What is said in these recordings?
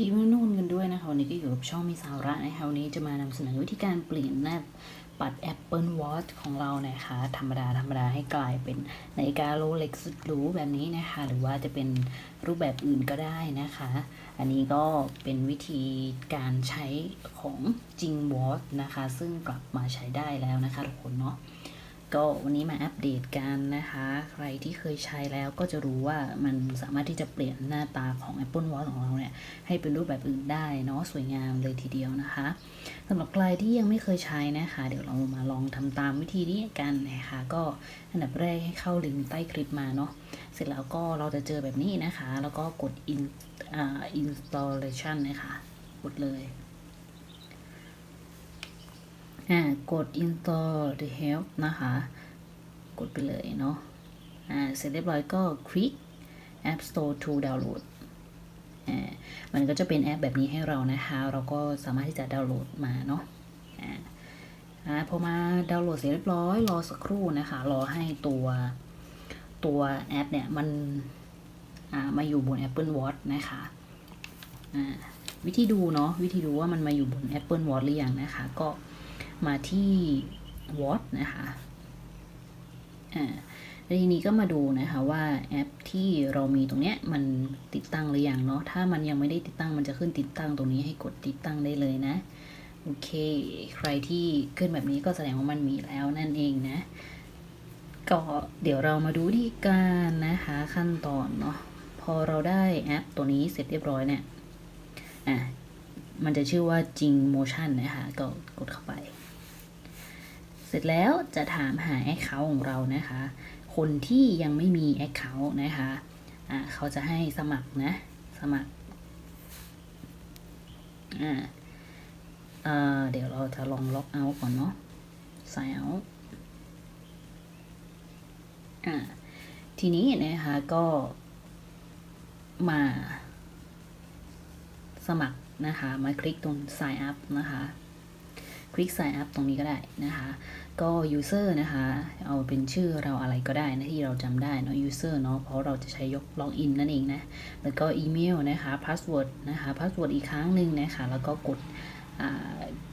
ดีเมื่อนุ่นกันด้วยนะคะวันนี้ก็อยู่กับช่องมีสาระนะคะวันนี้จะมานำเสนอวิธีการเปลี่ยนหน้าปัด Apple Watch ของเรานะคะ ธรรมดาธรรมดาให้กลายเป็นนาฬิกาโรเล็กสุดหรูแบบนี้นะคะ หรือว่าจะเป็นรูปแบบอื่นก็ได้นะคะ อันนี้ก็เป็นวิธีการใช้ของจริง Watch นะคะ ซึ่งกลับมาใช้ได้แล้วนะคะทุกคนเนาะ ก็วันนี้มาอัปเดตกันนะคะ ใครที่เคยใช้แล้วก็จะรู้ว่ามันสามารถที่จะเปลี่ยนหน้าตาของ Apple Watch ของเราเนี่ย ให้เป็นรูปแบบอื่นได้เนาะสวยงามเลยทีเดียวนะคะสำหรับใครที่ยังไม่เคยใช้นะคะ เดี๋ยวเรามาลองทำตามวิธีนี้กันนะคะ ก็อันดับแรกให้เข้าลิงก์ใต้คลิปมาเนาะเสร็จแล้วก็เราจะเจอแบบนี้นะคะ แล้วก็กด in อ่า installation นะคะกดเลย อ่ากด install the help นะคะ กดไปเลยเนาะอ่าเสร็จเรียบร้อยก็คลิก App Store to download อ่ามันก็จะเป็นแอปแบบนี้ให้เรานะคะ เราก็สามารถที่จะดาวน์โหลดมาเนาะอ่าอ่าพอมาดาวน์โหลดเสร็จเรียบร้อยรอสักครู่นะคะ รอให้ตัวตัวแอปเนี่ยมันอ่ามาอยู่บน Apple Watch นะคะอ่าวิธีดูเนาะวิธีดูว่ามันมาอยู่บน Apple Watch หรือยังนะคะ ก็ มาที่ what นะคะอ่าแล้วทีนี้ก็มาดูนะคะว่าแอปที่เรามีตรงเนี้ยมันติดตั้งหรือยังเนาะถ้ามันยังไม่ได้ติดตั้งมันจะขึ้นติดตั้งตรงนี้ให้กดติดตั้งได้เลยนะโอเค ใครที่ขึ้นแบบนี้ก็แสดงว่ามันมีแล้วนั่นเองนะก็เดี๋ยวเรามาดูวิธีการนะคะขั้นตอนเนาะพอเราได้แอปตัวนี้เสร็จเรียบร้อยเนี่ยอะมันจะชื่อว่าจริง Motion นะคะก็กดเข้าไป ร็จแล้วจะถามหา Account ของเรานะคะ คนที่ยังไม่มี Account นะคะอ่าเขาจะให้สมัครนะ สมัครอ่าเเดี๋ยวเราจะลองล็อกเอาก่อนเนาะ sign out อ่าทีนี้นะคะก็มาสมัครนะคะ มาคลิกตรง sign up นะคะ คลิก sign up ตรงนี้ก็ได้นะคะ ก็ user นะคะ เอาเป็นชื่อเราอะไรก็ได้นะที่เราจำได้เนาะ user เนาะเพราะเราจะใช้ยก login นั่นเองนะ แล้วก็อีเมลนะคะ password นะคะ password อีกครั้งหนึ่งนะคะ แล้วก็กด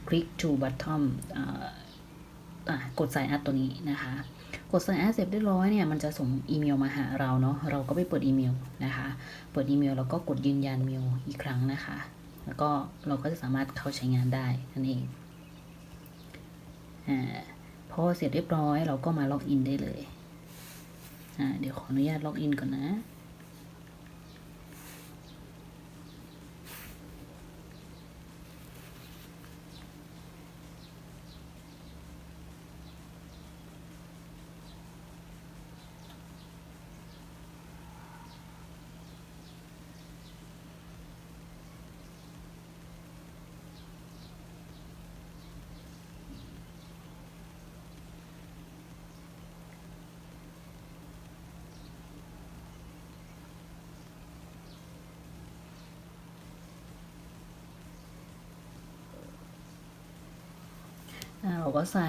คลิก to bottom อ่าอะกด sign up ตัวนี้นะคะกด sign up เสร็จเรียบร้อยเนี่ยมันจะส่งอีเมลมาหาเราเนาะเราก็ไปเปิดอีเมลนะคะ เปิดอีเมลแล้วก็กดยืนยันเมลอีกครั้งนะคะ แล้วก็เราก็จะสามารถเข้าใช้งานได้นั่นเอง พอเสร็จเรียบร้อยเราก็มาล็อกอินได้เลย เดี๋ยวขออนุญาตล็อกอินก่อนนะ เราก็ใส่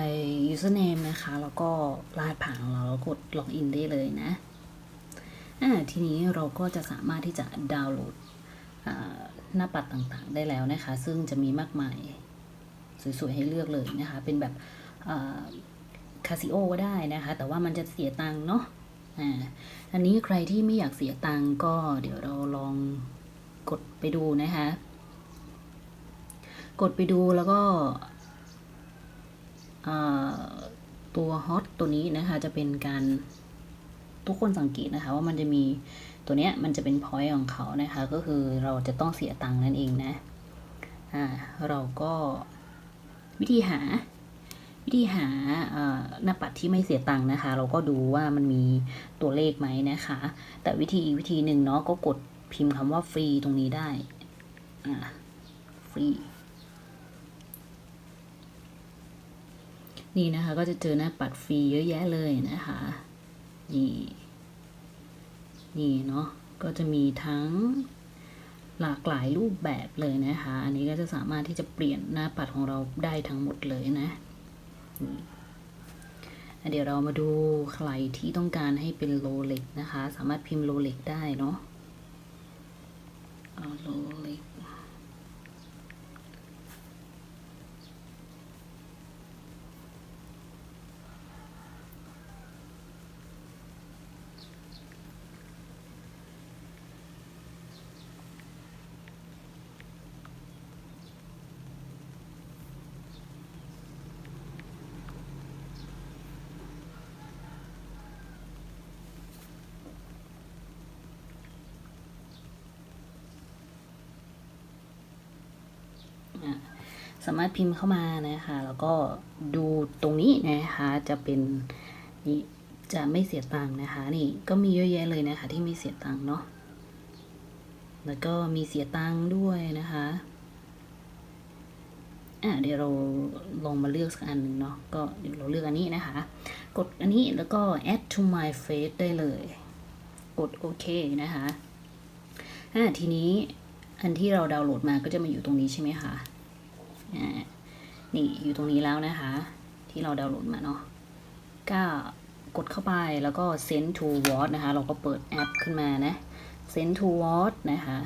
username นะคะ แล้วก็รหัสผ่านของเราแล้วกดล็อกอินได้เลยนะอ่าทีนี้เราก็จะสามารถที่จะดาวน์โหลดหน้าปัดต่างๆได้แล้วนะคะ ซึ่งจะมีมากมาย สวยๆ ให้เลือกเลยนะคะ เป็นแบบคาซิโอก็ได้นะคะ แต่ว่ามันจะเสียตังค์เนาะอ่าอันนี้ใครที่ไม่อยากเสียตังค์ก็เดี๋ยวเราลองกดไปดูนะคะ กดไปดูแล้วก็ ตัวฮอตตัวนี้นะคะจะเป็นการทุกคนสังเกตนะคะว่ามันจะมีตัวเนี้ยมันจะเป็นพอยต์ของเขานะคะ ก็คือเราจะต้องเสียตังค์นั่นเองนะอ่าเราก็วิธีหาวิธีหาหน้าปัดที่ไม่เสียตังค์นะคะ เราก็ดูว่ามันมีตัวเลขไหมนะคะ แต่วิธีวิธีหนึ่งเนาะก็กดพิมพ์คำว่าฟรีตรงนี้ได้อ่าฟรี นี่นะคะก็จะเจอหน้าปัดฟรีเยอะแยะเลยนะคะนี่นี่เนาะก็จะมีทั้งหลากหลายรูปแบบเลยนะคะ อันนี้ก็จะสามารถที่จะเปลี่ยนหน้าปัดของเราได้ทั้งหมดเลยนะนเดี๋ยวเรามาดูใครที่ต้องการให้เป็นโลเล็กนะคะ สามารถพิมพ์โลเล็กได้เนาะโลเล็ก สามารถพิมพ์เข้ามานะคะ แล้วก็ดูตรงนี้นะคะ จะเป็นนี่จะไม่เสียตังค์นะคะ นี่ก็มีเยอะแยะเลยนะคะ ที่ไม่เสียตังค์เนาะแล้วก็มีเสียตังค์ด้วยนะคะอะเดี๋ยวเราลองมาเลือกสักอันหนึ่งเนาะก็เดี๋ยวเราเลือกอันนี้นะคะ กดอันนี้แล้วก็ add to my face ได้เลย กดโอเคนะคะอะทีนี้อันที่เราดาวน์โหลดมาก็จะมาอยู่ตรงนี้ใช่ไหมคะ นี่อยู่ตรงนี้แล้วนะคะ ที่เราดาวน์โหลดมาเนาะก็กดเข้าไปแล้วก็ send to watch นะคะ เราก็เปิดแอปขึ้นมานะ send to watch นะคะ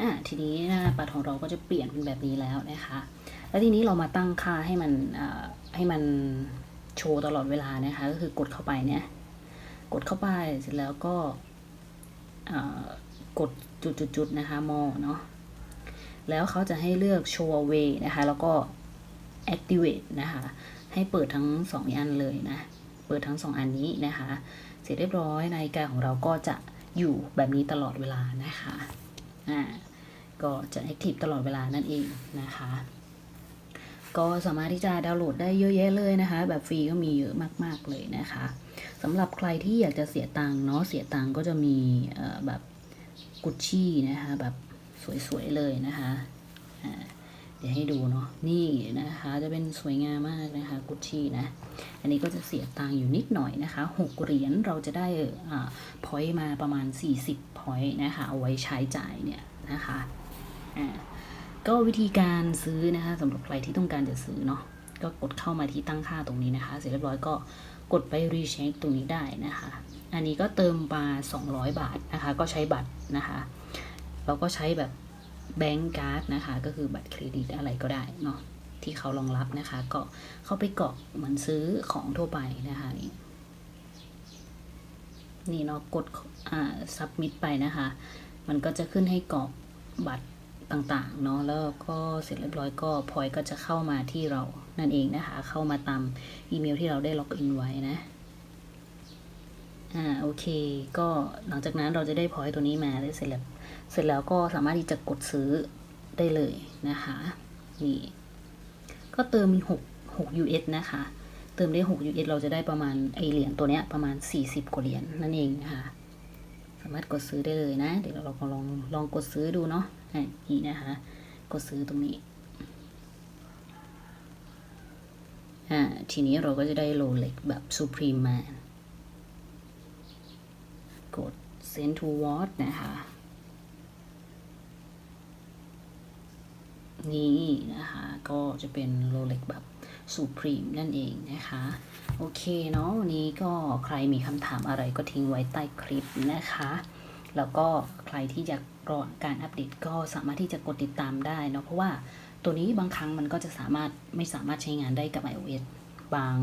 อะทีนี้หน้าปัดของเราก็จะเปลี่ยนเป็นแบบนี้แล้วนะคะ แล้วทีนี้เรามาตั้งค่าให้มันให้มันโชว์ตลอดเวลานะคะ ก็คือกดเข้าไปเนี่ย กดเข้าไปเสร็จแล้วก็กดจุดๆนะคะมอเนาะ แล้วเขาจะให้เลือก show away นะคะ แล้วก็ activate นะคะ ให้เปิดทั้งสองอันเลยนะ เปิดทั้งสองอันนี้นะคะ เสร็จเรียบร้อยนาฬิกาของเราก็จะอยู่แบบนี้ตลอดเวลานะคะ อ่า ก็จะ active ตลอดเวลานั่นเองนะคะ ก็สามารถที่จะดาวน์โหลดได้เยอะแยะเลยนะคะ แบบฟรีก็มีเยอะมาก ๆ เลยนะคะสำหรับใครที่อยากจะเสียตังค์เนาะ เสียตังค์ก็จะมีแบบกุชชี่นะคะแบบ สวยๆเลยนะคะเดี๋ยวให้ดูเนาะนี่นะคะ จะเป็นสวยงามมากนะคะกุชชี่นะ อันนี้ก็จะเสียตังค์อยู่นิดหน่อยนะคะ6เหรียญเราจะได้อ่าพอยต์มาประมาณ 40พอยต์นะคะ เอาไว้ใช้จ่ายเนี่ยนะคะอ่าก็วิธีการซื้อนะคะสำหรับใครที่ต้องการจะซื้อเนาะก็กดเข้ามาที่ตั้งค่าตรงนี้นะคะ เสร็จเรียบร้อยก็กดไปรีเช็คตรงนี้ได้นะคะ อันนี้ก็เติมมา200 บาทนะคะ ก็ใช้บัตรนะคะ เราก็ใช้แบบแบงก์การ์ดนะคะ ก็คือบัตรเครดิตอะไรก็ได้เนาะที่เขารองรับนะคะ ก็เข้าไปกรอกเหมือนซื้อของทั่วไปนะคะนี่นี่เนาะกดอ่า submit ไปนะคะ มันก็จะขึ้นให้กรอกบัตรต่างๆเนาะแล้วก็เสร็จเรียบร้อยก็พอยก็จะเข้ามาที่เรานั่นเองนะคะ เข้ามาตามอีเมลที่เราได้ล็อกอินไว้นะอ่าโอเค ก็หลังจากนั้นเราจะได้พอยตัวนี้มาได้เสร็จแล้ว เสร็จแล้วก็สามารถที่จะกดซื้อได้เลยนะคะนี่ก็เติม6 6 US นะคะ เติมได้ 6 US เราจะได้ประมาณไอเหรียญตัวเนี้ยประมาณ 40 กว่าเหรียญนั่นเองนะคะ สามารถกดซื้อได้เลยนะ เดี๋ยวเราลองลองกดซื้อดูเนาะนี่นะคะ กดซื้อตรงนี้อ่าทีนี้เราก็จะได้โลเล็กแบบ Supreme มากด send to watch นะคะ นี่นะคะ ก็จะเป็นโรเล็กแบบ Supreme นั่นเองนะคะ โอเคเนาะวันนี้ก็ใครมีคำถามอะไรก็ทิ้งไว้ใต้คลิปนะคะ แล้วก็ใครที่อยากรอการอัปเดตก็สามารถที่จะกดติดตามได้เนาะเพราะว่าตัวนี้บางครั้งมันก็จะสามารถไม่สามารถใช้งานได้กับ iOS บาง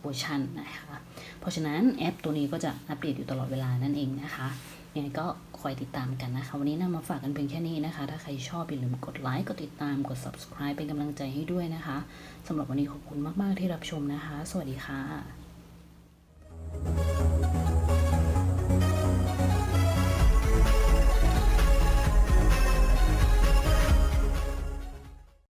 เวอร์ชันนะคะ เพราะฉะนั้นแอปตัวนี้ก็จะอัปเดตอยู่ตลอดเวลานั่นเองนะคะ ยังไงก็คอยติดตามกันนะคะ วันนี้นำมาฝากกันเพียงแค่นี้นะคะ ถ้าใครชอบอย่าลืมกดไลค์กดติดตามกด subscribe เป็นกำลังใจให้ด้วยนะคะสำหรับวันนี้ขอบคุณมาก ๆ ที่รับชมนะคะ สวัสดีค่ะ